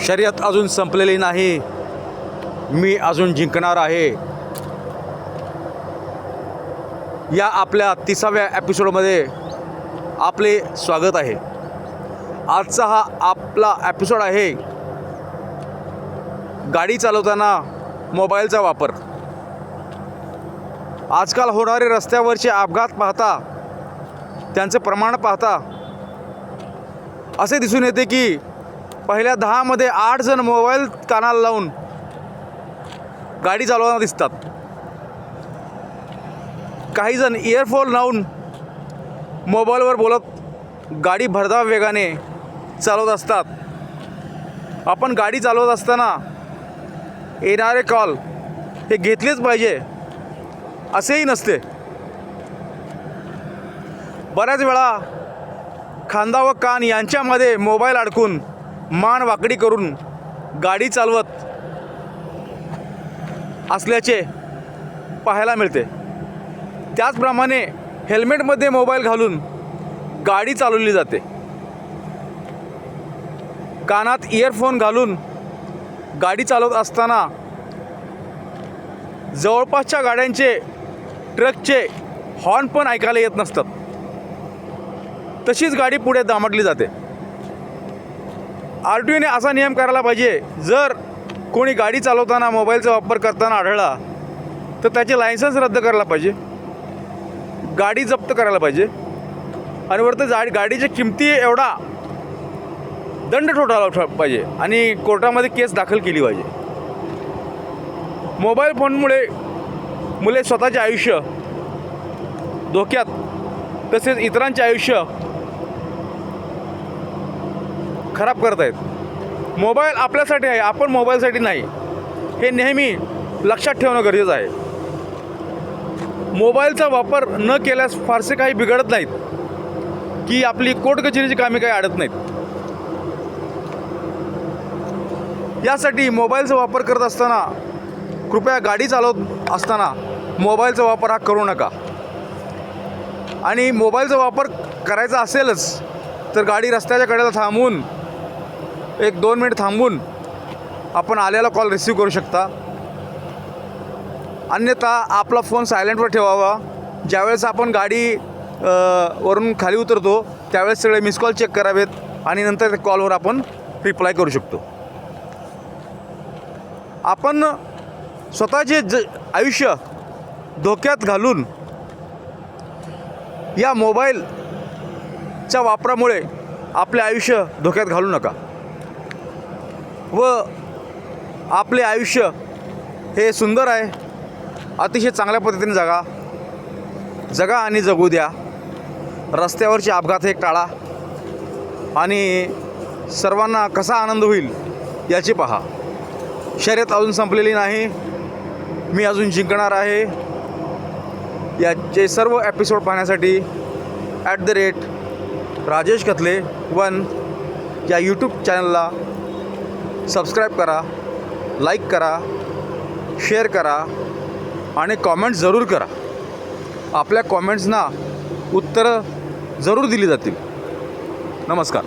शर्यत अजून संपलेली नाही. मी अजून जिंकणार आहे. या आपल्या तिसाव्या एपिसोडमध्ये आपले स्वागत आहे. आजचा हा आपला एपिसोड आहे. गाडी चालवताना मोबाईलचा वापर. आजकाल होणारे रस्त्यावरचे अपघात पाहता त्यांचं प्रमाण पाहता असे दिसून येते की पहिल्या दहामध्ये आठ जण मोबाईल कानाला लावून गाडी चालवताना दिसतात. काही जण इयरफोन लावून मोबाईलवर बोलत गाडी भरधाव वेगाने चालवत असतात. आपण गाडी चालवत असताना येणारे कॉल हे घेतलेच पाहिजे असेही नसते. बऱ्याच वेळा खांदा व कान यांच्यामध्ये मोबाईल अडकून मान वाकडी करून गाडी चालवत असल्याचे पाहायला मिळते. त्याचप्रमाणे हेल्मेटमध्ये मोबाईल घालून गाडी चालवली जाते. कानात इयरफोन घालून गाडी चालवत असताना जवळपासच्या गाड्यांचे ट्रकचे हॉर्न पण ऐकायला येत नसतात. तशीच गाडी पुढे दामटली जाते. आर टी ओने असा नियम करायला पाहिजे जर कोणी गाडी चालवताना मोबाईलचा वापर करताना आढळला तर त्याचे लायसन्स रद्द करायला पाहिजे. गाडी जप्त करायला पाहिजे. आणि वरतं जा गाडीच्या किमती एवढा दंड ठोठावला पाहिजे. आणि कोर्टामध्ये केस दाखल केली पाहिजे. मोबाईल फोनमुळे मुले स्वतःचे आयुष्य धोक्यात तसेच इतरांचे आयुष्य खराब करत आहेत मोबाईल आपल्यासाठी आहे आपण मोबाईलसाठी नाही. हे नेहमी लक्षात ठेवणं गरजेचं आहे. मोबाईलचा वापर न केल्यास फारसे काही बिघडत नाहीत. की आपली कोर्ट कचेरीची कामे काही अडत नाहीत. यासाठी मोबाईलचा वापर करत असताना कृपया गाडी चालवत असताना मोबाईलचा वापर हा करू नका. आणि मोबाईलचा वापर करायचा असेलच तर गाडी रस्त्याच्या कडेला थांबवून एक दोन मिनिट थांबून आपण आलेला कॉल रिसीव करू शकता. अन्यथा आपला फोन सायलेंटवर ठेवावा. ज्यावेळेस आपण गाडी वरून खाली उतरतो त्यावेळेस सगळे मिस कॉल चेक करावेत आणि नंतर त्या कॉलवर आपण रिप्लाय करू शकतो. आपण स्वतःचे ज आयुष्य धोक्यात घालून या मोबाईलच्या वापरामुळे आपले आयुष्य धोक्यात घालू नका. व आपले आयुष्य हे सुंदर आहे. अतिशय चांगल्या पद्धतीने जगा. जगा आणि जगू द्या. रस्त्यावरचे अपघात हे टाळा. आणि सर्वांना कसा आनंद होईल याची पहा. शर्यत अजून संपलेली नाही. मी अजून जिंकणार आहे. याचे सर्व एपिसोड पाहण्यासाठी at the rate Rajesh Kathle one या यूट्यूब चॅनलला सबस्क्राईब करा लाईक करा शेअर करा आणि कॉमेंट जरूर करा. आपल्या कॉमेंट्सना उत्तरं जरूर दिली जातील. नमस्कार.